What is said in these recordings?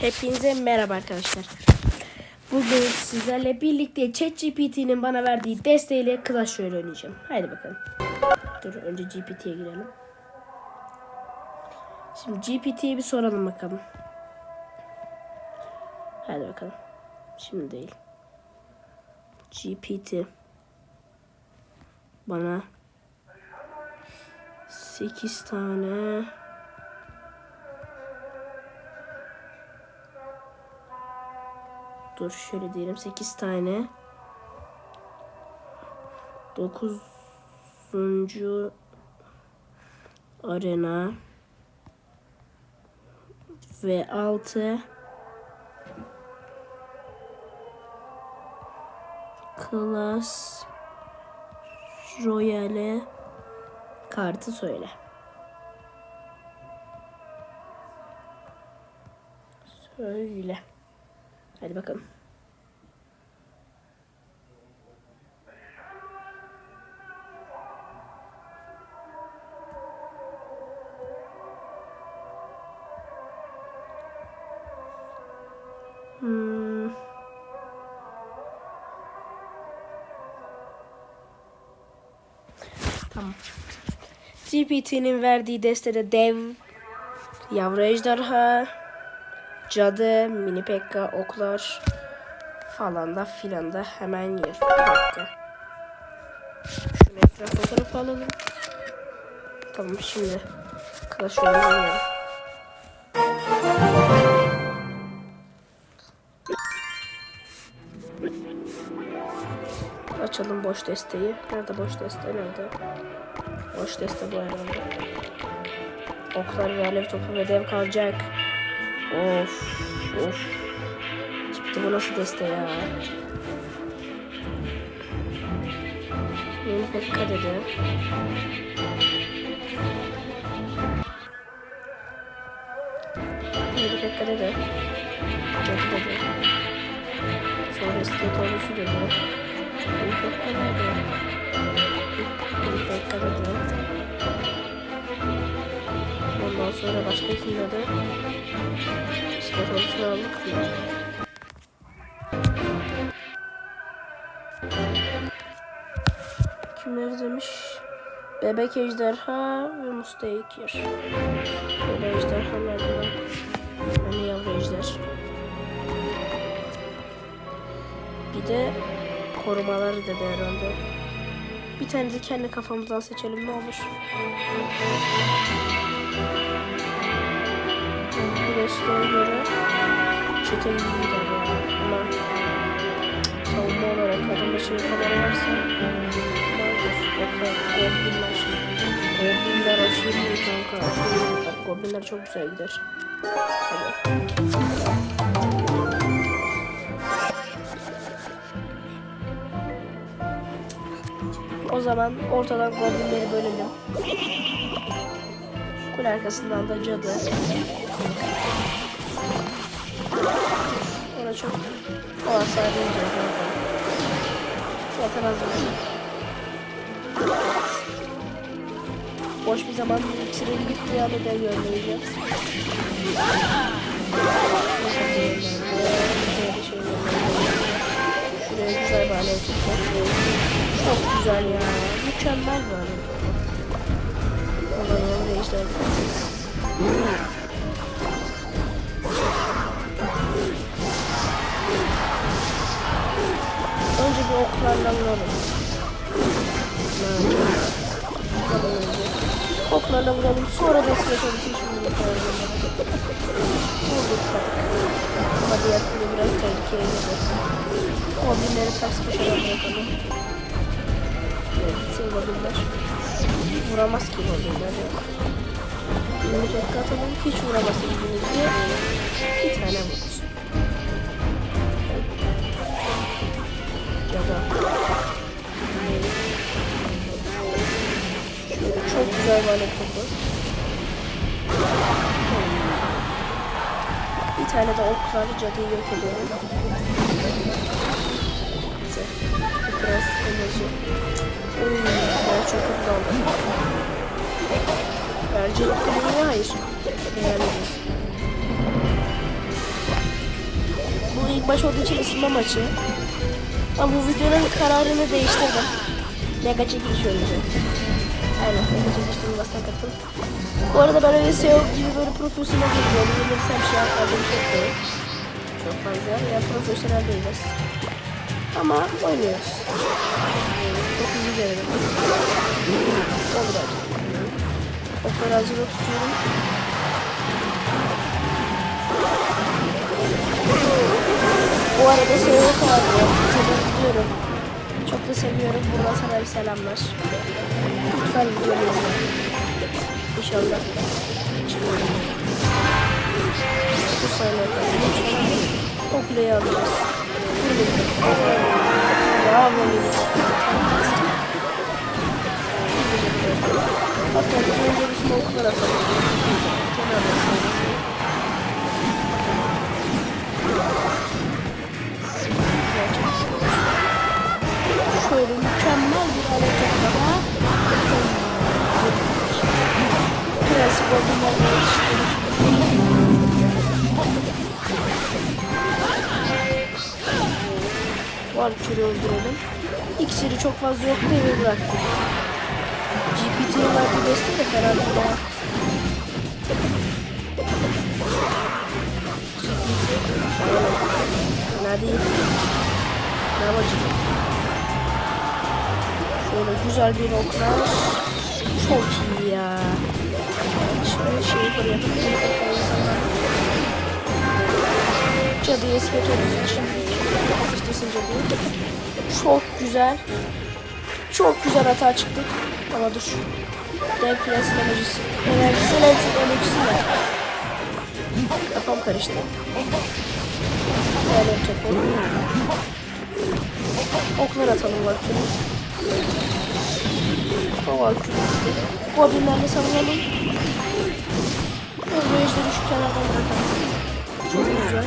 Hepinize merhaba arkadaşlar. Bugün sizlerle birlikte ChatGPT'nin bana verdiği desteğiyle Clash Royale oynayacağım. Haydi bakalım. Dur önce GPT'ye girelim. Şimdi GPT'ye bir soralım bakalım. Haydi bakalım. Şimdi değil. GPT bana 8 tane Dur şöyle diyelim 8 tane 9. arena ve 6 Clash Royale kartı söyle. Söyle. Hadi bakalım. Tamam. GPT'nin verdiği destede dev, yavru ejderha, cadı, mini pekka, oklar falan da filan da hemen yer. Bir dakika. Şunu alalım. Tamam şimdi Clash Royale Açalım boş desteği. Nerede boş deste? Nerede? Boş deste bu herhalde. Oklar ve alev topu ve dev kalacak. Of of. Çıktı bu nasıl deste ya? Yeni pekka dedi. Yeni pekka dedi. Cadı dedi. Sonra iskelet olmuşu dedi. Ondan sonra başka kim dedi? İskelet olmuşu aldık mı? Kimleri demiş? Bebek ejderha ve Mustaykir. Bebek ejderha nerede? Hani yavru ejder. Bir de korumaları dedi herhalde. Bir tane de kendi kafamızdan seçelim ne olur. Bu desteğe göre çetin bir gider. Ama savunma olarak adamda şey falan varsa vardır. Yoksa Goblinler Goblinler aşırı iyi kanka. Goblinler çok güzel gider. Hadi. O zaman ortadan Goblinleri bölelim. Kul arkasından da cadı. Ona çok o hasar değil Zaten az önce. Boş bir zaman iksirin bittiği anda dev göndereceğim. Güzel ya. Mükemmel bir tutmak. O zaman değiştirdim. Önce bir oklarla vuralım. Oklarla vuralım. Sonra da şimdi yapalım. Vurduk. Ama diğer türlü biraz tehlikeye girdi. Goblinleri ters köşeden bırakalım. Gitsin goblinler. Vuramaz ki goblinler. Şimdi bekle atalım. Hiç vuramasın birinci. Bir tane vursun. Ya da Şöyle çok güzel bir alet topu. Bir tane de oklar cadıyı yok ediyorum. Biraz enerji. Oy, ben çok hızlı aldım. Bence edeyim, hayır. Beğenmedim. video ilk baş olduğu için ısınma maçı. Ama bu videonun kararını değiştirdim. Mega çekiliş oynayacağım. Aynen mega çekilişten basına katıl. Bu arada ben öyle SEO gibi böyle profesyonel girmiyorum. Yenirsem şey yapmadığım çok değil. Çok fazla. Yani profesyonel değiliz. Ama oynuyoruz. Çok iyi görelim. Olur hazırda tutuyorum. Bu arada Seyyuk abi. Seni izliyorum. Çok da seviyorum. Buradan sana bir selamlar. Lütfen videomu. İnşallah. Çıkıyorum. Bu sayılar O kuleyi alacağız. Bir önce bir smoke'lar atalım. Kenarda sayılır. Şöyle mükemmel bir hareket daha. Klasik oyunlarla yetiştirdik. Var küre öldürelim. İksiri çok fazla yok eve bıraktım. GPT'nin verdiği desteği de fena değil ya. Fena değil. Ne yapacağım? Şöyle güzel bir oklar. Çok iyi ya. Şöyle şey buraya Cadıyı esmet olduğu için. Çok güzel. Çok güzel hata çıktık. Ama dur. Dev prensin emojisi. Enerjisi lensin emojisi var. Kafam karıştı. Böyle yapacak Oklar atalım vaktiyle. O vaktiyle. Goblinlerle savunalım. Bu ejderi şu kenardan bırakalım. Çok güzel.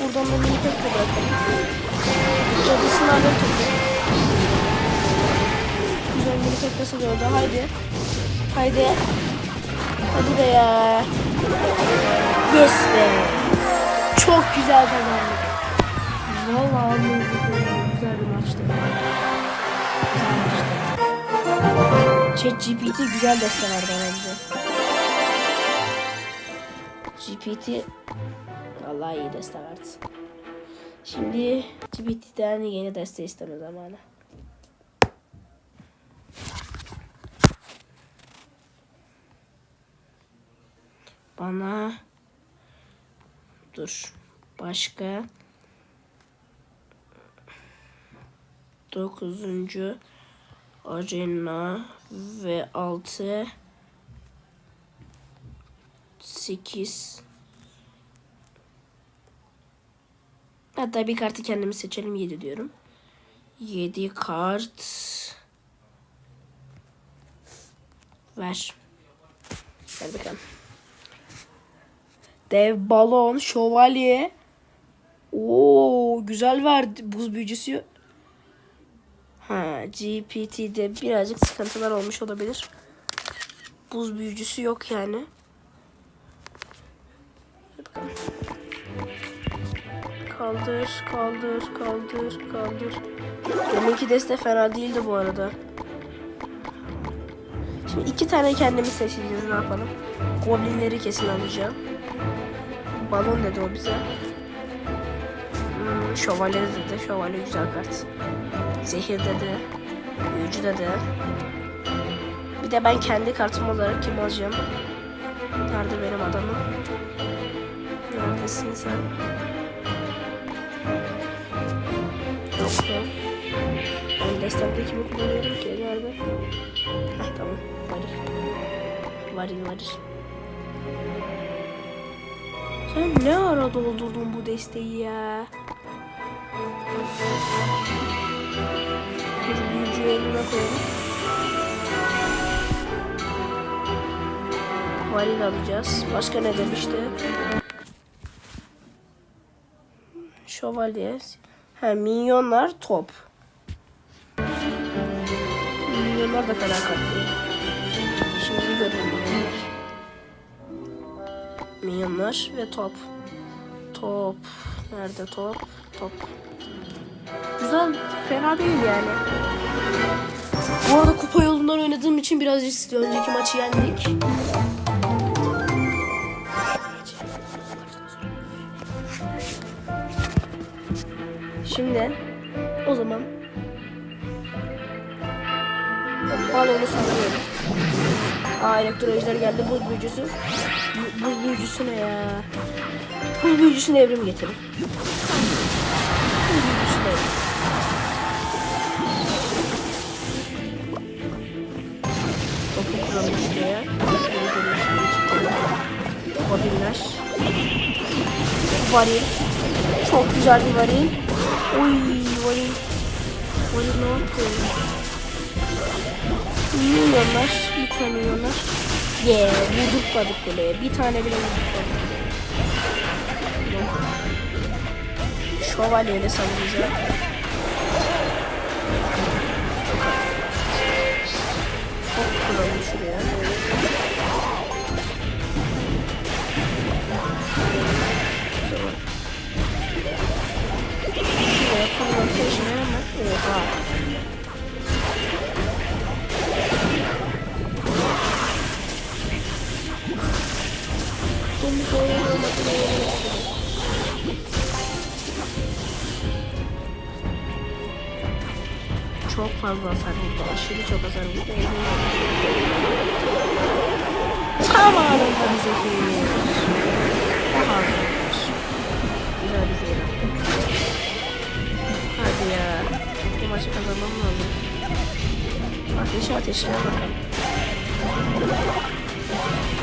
Buradan da pek de bırakalım. Cadısını alır. Güzel mini pek nasıl gördü? Haydi. Haydi. Hadi be ya. Yes be. Çok güzel kazandık. Vallahi güzel bir maçtı. Güzel maçtı. ChatGPT güzel deste verdi bence. GPT vallahi iyi deste verdi. Şimdi GPT'den yeni deste isteme zamanı. Bana dur başka dokuzuncu arena ve altı sekiz hatta bir kartı kendimiz seçelim yedi diyorum yedi kart ver ver bakalım Dev balon, şövalye. Oo güzel verdi. Buz büyücüsü. Ha GPT'de birazcık sıkıntılar olmuş olabilir. Buz büyücüsü yok yani. Bakalım. Kaldır, kaldır, kaldır, kaldır. Deminki deste fena değildi bu arada. Şimdi iki tane kendimiz seçeceğiz ne yapalım. Goblinleri kesin alacağım. Balon dedi o bize. Hmm, şövalye dedi. Şövalye güzel kart. Zehir dedi. Büyücü dedi. Bir de ben kendi kartım olarak kim alacağım? Nerede benim adamım? Neredesin sen? Mu? Ben destemde kimi kullanıyorum ki? Nerede? Heh tamam. Varil. Varil varil. Sen ne ara doldurdun bu desteği ya? Dur büyücüyü elime koyalım. Varil alacağız. Başka ne demişti? Şövalye. Ha minyonlar top. Minyonlar da değil. Şimdi görelim minyonlar. Minyonlar ve top. Top. Nerede top? Top. Güzel. Fena değil yani. Bu arada kupa yolundan oynadığım için biraz riskli. Önceki maçı yendik. Şimdi o zaman balonu sallıyorum. Aa elektrojler geldi. Buz büyücüsü. Bu- Buz büyücüsü ne ya? Buz büyücüsüne evrim getirin. Buz büyücüsüne evrim. Topu kuralım şuraya. Variller. Varil. Çok güzel bir varil. Oy varil. Varil ne yaptı? Milyonlar. Lütfen milyonlar. Yeah, vurdurtmadık kuleye. Bir tane bile vurdurtmadık. Şövalyeyle savunacak. Çok kuralım şuraya. Tamam. Fırlatma işine hemen. Oha. Şimdi. Çok fazla hasar vurdu. Aşırı çok hasar vurdu. Tam anında bize. Bu maçı kazanmam lazım. Ateşe ateşine bakalım.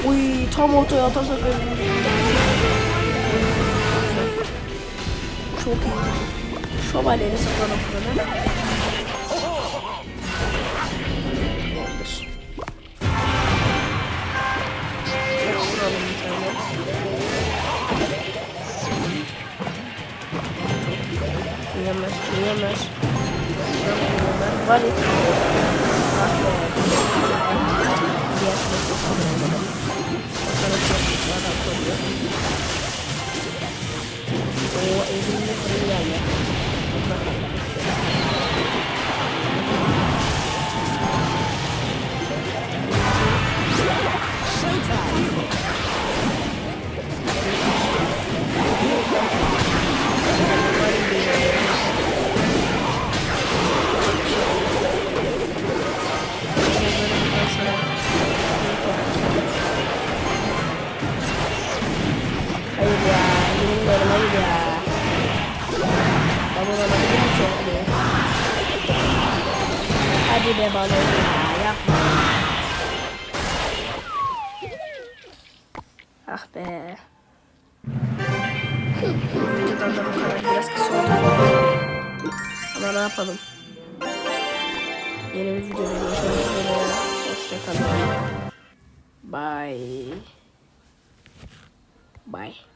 Uy tam ortaya atarsak. Çok iyi. Şövalyeyle sıklanıp fırına. Tamamdır. Vuralım bir tane. Yiyemez, yiyemez. Yiyemez, var ya. Ah be. Diğer türlü sanırım. Bakalım Hadi be balon ya, yapma. Ah be. Videodan da bu kadar biraz kısa oldu. Ama ne yapalım? Yeni bir videoda görüşmek üzere. Hoşçakalın. Bye. Bye.